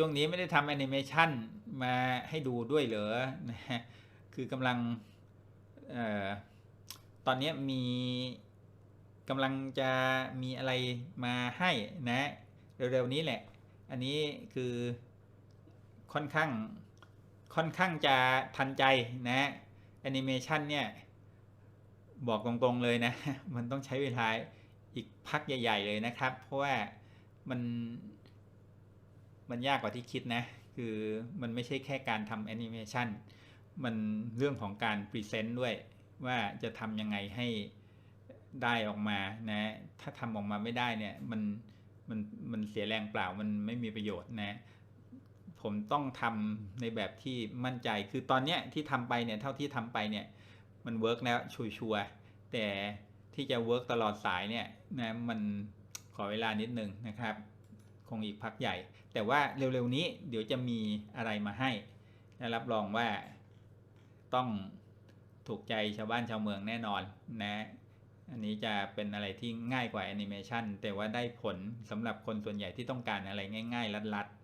ช่วงนี้ไม่ได้ทำแอนิเมชันมาให้ดูด้วยเหรอนะฮะคือกำลังออตอนนี้มีกำลังจะมีอะไรมาให้นะเร็วๆนี้แหละ อันนี้คือค่อนข้างค่อนข้างจะทันใจนะแอนิเมชันเนี่ย บอกตรงๆเลยนะ มันต้องใช้เวลาอีกพักใหญ่ ๆ เลยนะครับ เพราะว่ามัน มันยากกว่าที่คิดนะ คือมันไม่ใช่แค่การทำแอนิเมชันมันเรื่องของการพรีเซนต์ด้วย ว่าจะทำยังไงให้ได้ออกมานะ ถ้าทำออกมาไม่ได้เนี่ย มันมันมันเสียแรงเปล่ามันไม่มีประโยชน์นะ ผมต้องทำในแบบที่มั่นใจ คือตอนเนี้ยที่ทำไปเนี่ย เท่าที่ทำไปเนี่ย มันเวิร์กแล้วชัวร์ๆแต่ที่จะเวิร์กตลอดสายเนี่ยนะมันขอเวลานิดนึงนะครับ คงอีกพักใหญ่ แต่ว่าเร็วๆนี้เดี๋ยวจะมีอะไรมาให้และรับรองว่าต้องถูกใจชาวบ้านชาวเมืองแน่นอนนะ อันนี้จะเป็นอะไรที่ง่ายกว่าแอนิเมชันแต่ว่าได้ผลสำหรับคนส่วนใหญ่ที่ต้องการอะไรง่ายๆรัดๆ